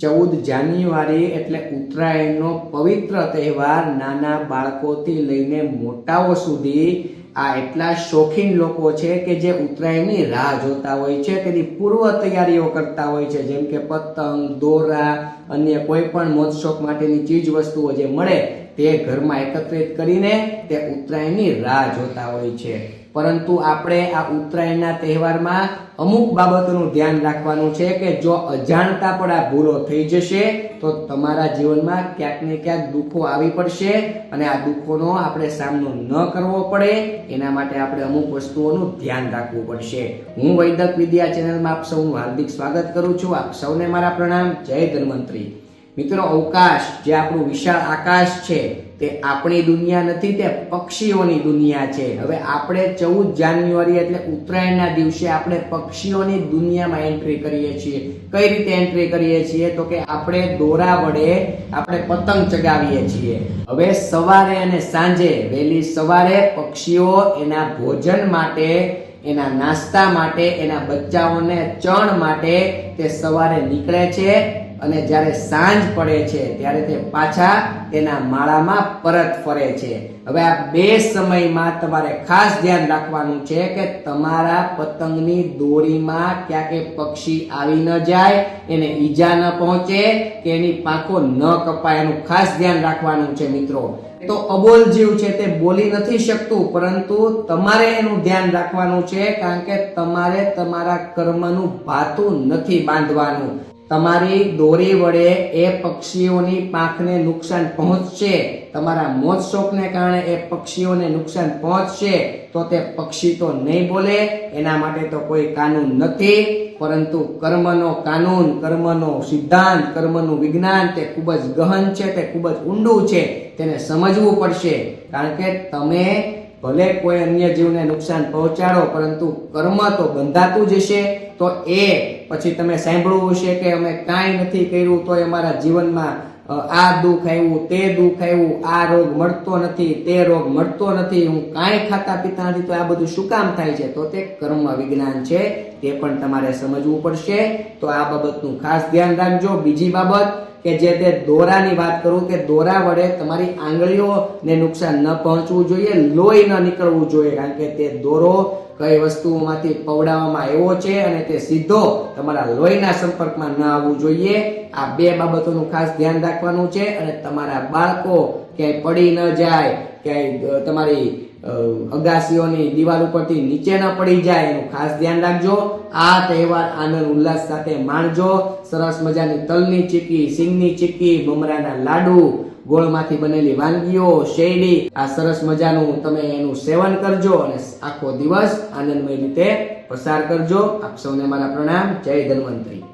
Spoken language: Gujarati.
ચૌદ જાન્યુઆરી એટલે ઉત્તરાયણનો પવિત્ર તહેવાર નાના બાળકોથી લઈને મોટાઓ સુધી આ એટલા શોખીન લોકો છે કે જે ઉત્તરાયણની રાહ જોતા હોય છે, તેની પૂર્વ તૈયારીઓ કરતા હોય છે, જેમ કે પતંગ, દોરા, અન્ય કોઈ પણ મોજશોખ માટેની ચીજ વસ્તુઓ જે મળે તે ઘરમાં એકત્રિત કરીને તે ઉત્તરાયણની રાહ જોતા હોય છે. પરંતુ આપણે આ ઉત્તરાયણના તહેવારમાં અમુક બાબતોનું ધ્યાન રાખવાનું છે કે જો અજાણતા પણ આ ભૂલો થઈ જશે, તો તમારા જીવનમાં ક્યાંક ને ક્યાંક દુઃખો આવી પડશે અને આ દુઃખોનો આપણે સામનો ન કરવો પડે. એના માટે આપણે અમુક વસ્તુઓનું ધ્યાન રાખવું પડશે. હું વૈદક વિદ્યા ચેનલમાં આપ સૌનું હાર્દિક સ્વાગત કરું છું. આપ સૌને મારા પ્રણામ. જય ધન્વંતરી. મિત્રો, અવકાશ જે આપણું વિશાળ આકાશ છે, તે આપણી દુનિયા નથી, તે પક્ષીઓની દુનિયા છે. હવે આપણે ચૌદ જાન્યુઆરી એટલે ઉત્તરાયણના દિવસે આપણે પક્ષીઓની દુનિયામાં એન્ટ્રી કરીએ છીએ. કઈ રીતે એન્ટ્રી કરીએ છીએ? તો કે આપણે દોરા વડે આપણે પતંગ ચગાવીએ છીએ. હવે સવારે અને સાંજે, વહેલી સવારે પક્ષીઓ એના ભોજન માટે, એના નાસ્તા માટે, એના બચ્ચાઓને ચણ માટે તે સવારે નીકળે છે. અને જ્યારે સાંજ પડે છે, ત્યારે તે પાછા તેના માળામાં પરત ફરે છે. હવે આ બે સમયમાં તમારે ખાસ ધ્યાન રાખવાનું છે કે તમારા પતંગની દોરીમાં ક્યાંક પક્ષી આવી ન જાય, એને ઈજા ન પહોંચે, કે એની પાંખો ન કપાય, એનું ખાસ ધ્યાન રાખવાનું છે મિત્રો. તો અબોલ જીવ છે તે બોલી નથી શકતું, પરંતુ તમારે એનું ધ્યાન રાખવાનું છે, કારણ કે તમારે તમારા કર્મનું ભાતું નથી બાંધવાનું. તમારી દોરી વડે એ પક્ષીઓની પાંખને નુકસાન પહોંચશે. તમારા મોજ શોખને કારણે એ પક્ષીઓને નુકસાન પહોંચશે. તો તે પક્ષી તો નહીં બોલે, એના માટે તો કોઈ કાનૂન નથી. પરંતુ કર્મનો કાનૂન, કર્મનો સિદ્ધાંત, કર્મનું વિજ્ઞાન તે ખૂબ જ ગહન છે, તે ખૂબ જ ઊંડું છે. તેને સમજવું પડશે. કારણ કે તમે ભલે કોઈ અન્ય જીવને નુકસાન પહોંચાડો, પરંતુ કર્મ તો બંધાતું જ હશે, તો એ પછી તમે સાંભળવું હશે કે અમે કાંઈ નથી કર્યું તો અમારા જીવનમાં આ દુઃખ આવ્યું, તે દુઃખ આવ્યું, આ રોગ મળતો નથી, તે રોગ મળતો નથી, હું કાંઈ ખાતા પીતા નથી, તો આ બધું શું કામ થાય છે? તો તે કર્મ વિજ્ઞાન છે, તે પણ તમારે સમજવું પડશે. તો આ બાબતનું ખાસ ધ્યાન રાખજો. બીજી બાબત કે જે તે દોરાની વાત કરું કે દોરા વડે તમારી આંગળીઓને નુકસાન ન પહોંચવું જોઈએ, લોહી ન નીકળવું જોઈએ, કારણ કે તે દોરો કઈ વસ્તુઓમાંથી પવડાવવામાં આવ્યો છે અને તે સીધો તમારા લોહીના સંપર્કમાં ન આવવું જોઈએ. આ બે બાબતોનું ખાસ ધ્યાન રાખવાનું છે અને તમારા બાળકો ક્યાંય પડી ન જાય ક્યાંય તમારી અગાસીઓની દિવાલ ઉપરથી નીચે ન પડી જાય એનું ખાસ ધ્યાન રાખજો. આ તહેવાર આનંદ, ઉલ્લાસ સાથે માણજો. સરસ મજાની તલની ચીકી સિંગની ચીકી બમરાના લાડુ, ગોળમાંથી બનેલી વાનગીઓ, શેરડી. આ સરસ મજાનું તમે એનું સેવન કરજો અને આખો દિવસ આનંદમય રીતે પસાર કરજો. આપ સૌને મારા પ્રણામ. જય ધન્વંતરી.